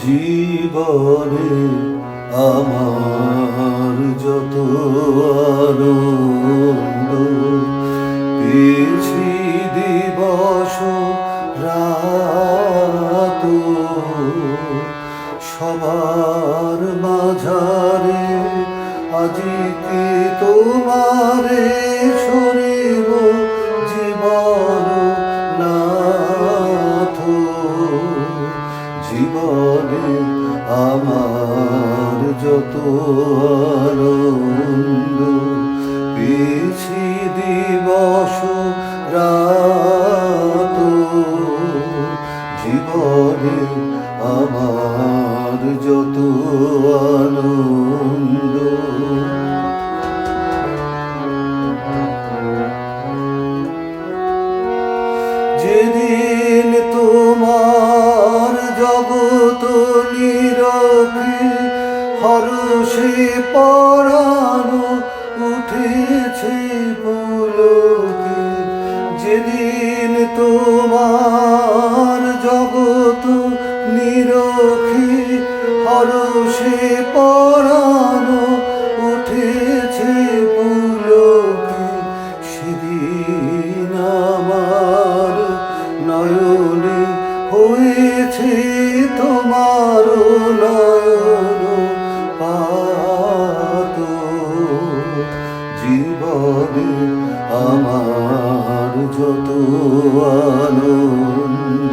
জীবনে আমার যত আনন্দ পেয়েছি দিবস রাত সবার মাঝারে আজিকে তোমারে শরীর যত আনন্দ পেয়েছি দিবস রাত জীবনে আমার যত আনন্দ। যেদিন হরষে পড়ানো উঠেছে পুলকে। যেদিন তোমার জগত নিরখে হরষে পড়ানো উঠেছে পুলকে, সেদিন আমার নয়নে হয়েছে তোমার নয়ন আনন্দ।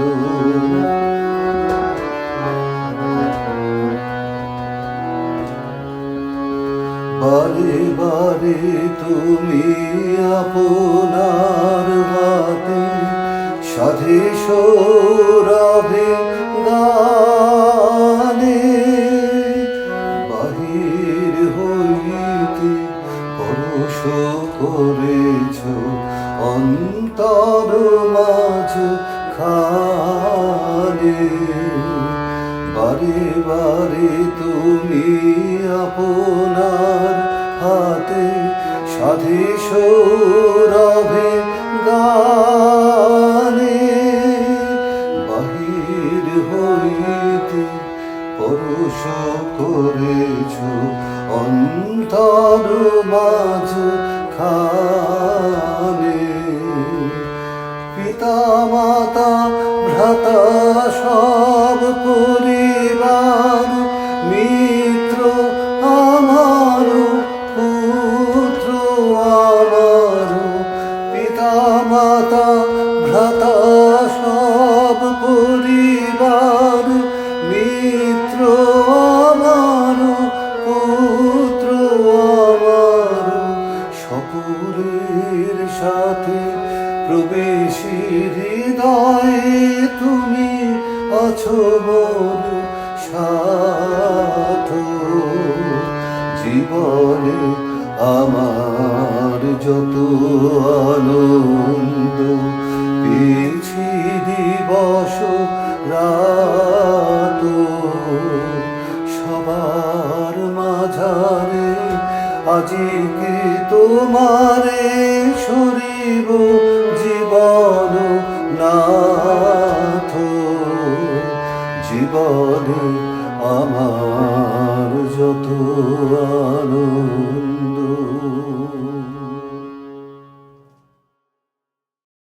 বারে বারে তুমি আপনার হাতে সাধে সৌরভে গানে। বারে বারে তুমি আপনার হাতে সাধে সৌরভে গানে বাহির হইতে পরশ করেছ অন্তর মাঝ খানে। পিতা, মাতা, ভ্রাতা, সব ভ্রাতা সব পরিবার, মিত্র আমার সকলের সাথে প্রবেশী হৃদয়ে তুমি আছো জীবনে আমার যত আনন্দ আজিকে তোমারে সরিব জীবন নাথ। জীবন আমার যত আলো